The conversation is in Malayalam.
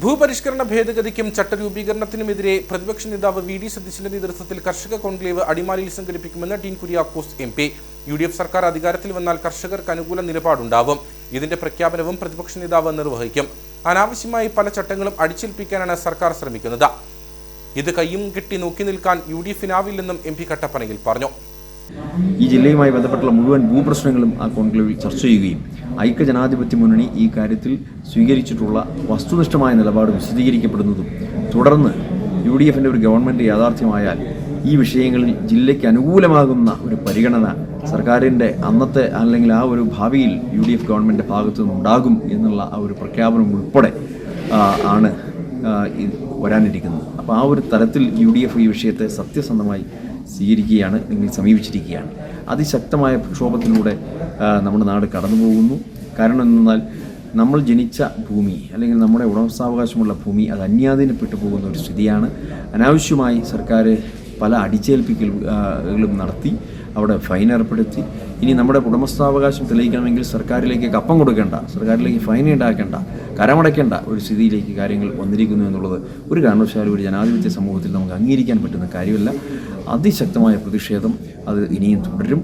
ഭൂപരിഷ്കരണ ഭേദഗതിക്കും ചട്ടരൂപീകരണത്തിനുമെതിരെ പ്രതിപക്ഷ നേതാവ് വി ഡി സതീശന്റെ നേതൃത്വത്തിൽ കർഷക കോൺക്ലേവ് അടിമാലിയിൽ സംഘടിപ്പിക്കുമെന്ന് Dean Kuriakose M P. U D F സർക്കാർ അധികാരത്തിൽ വന്നാൽ കർഷകർക്ക് അനുകൂല നിലപാടുണ്ടാവും. ഇതിന്റെ പ്രഖ്യാപനവും പ്രതിപക്ഷ നേതാവ് നിർവഹിക്കും. അനാവശ്യമായി പല ചട്ടങ്ങളും അടിച്ചേൽപ്പിക്കാനാണ് സർക്കാർ ശ്രമിക്കുന്നത്. ഇത് കയ്യും കെട്ടി നോക്കി നിൽക്കാൻ യു ഡി എഫിനാവില്ലെന്നും എം പി കട്ടപ്പനയിൽ പറഞ്ഞു. ഈ ജില്ലയുമായി ബന്ധപ്പെട്ടുള്ള മുഴുവൻ ഭൂപ്രശ്നങ്ങളും ആ കോൺക്ലേവിൽ ചർച്ച ചെയ്യുകയും ഐക്യജനാധിപത്യ മുന്നണി ഈ കാര്യത്തിൽ സ്വീകരിച്ചിട്ടുള്ള വസ്തുനിഷ്ഠമായ നിലപാട് വിശദീകരിക്കപ്പെടുന്നതും തുടർന്ന് യു ഡി എഫിന്റെ ഒരു ഗവൺമെന്റ് യാഥാർത്ഥ്യമായാൽ ഈ വിഷയങ്ങളിൽ ജില്ലയ്ക്ക് അനുകൂലമാകുന്ന ഒരു പരിഗണന സർക്കാരിന്റെ അന്നത്തെ അല്ലെങ്കിൽ ആ ഒരു ഭാവിയിൽ യു ഡി എഫ് ഗവൺമെന്റിന്റെ ഭാഗത്തു നിന്നുണ്ടാകും എന്നുള്ള ആ ഒരു പ്രഖ്യാപനം ഉൾപ്പെടെ ആണ് വരാനിരിക്കുന്നത്. അപ്പോൾ ആ ഒരു തരത്തിൽ യു ഡി എഫ് ഈ വിഷയത്തെ സത്യസന്ധമായി സ്വീകരിക്കുകയാണ് അല്ലെങ്കിൽ സമീപിച്ചിരിക്കുകയാണ്. അതിശക്തമായ പ്രക്ഷോഭത്തിലൂടെ നമ്മുടെ നാട് കടന്നു പോകുന്നു കാരണം എന്തെന്നാൽ നമ്മൾ ജനിച്ച ഭൂമി അല്ലെങ്കിൽ നമ്മുടെ ഉടമസ്ഥാവകാശമുള്ള ഭൂമി അത് അന്യാധീനപ്പെട്ടു പോകുന്ന ഒരു സ്ഥിതിയാണ്. അനാവശ്യമായി സർക്കാർ പല അടിച്ചേൽപ്പിക്കലുകളും നടത്തി അവിടെ ഫൈൻ ഏർപ്പെടുത്തി. ഇനി നമ്മുടെ ഉടമസ്ഥാവകാശം തെളിയിക്കണമെങ്കിൽ സർക്കാരിലേക്ക് കപ്പം കൊടുക്കേണ്ട സർക്കാരിലേക്ക് ഫൈൻ ഉണ്ടാക്കേണ്ട കരമടയ്ക്കേണ്ട ഒരു സ്ഥിതിയിലേക്ക് കാര്യങ്ങൾ വന്നിരിക്കുന്നു എന്നുള്ളത് ഒരു കാരണവശാലും ഒരു ജനാധിപത്യ സമൂഹത്തിൽ നമുക്ക് അംഗീകരിക്കാൻ പറ്റുന്ന കാര്യമല്ല. അതിശക്തമായ പ്രതിഷേധം അത് ഇനിയും തുടരും.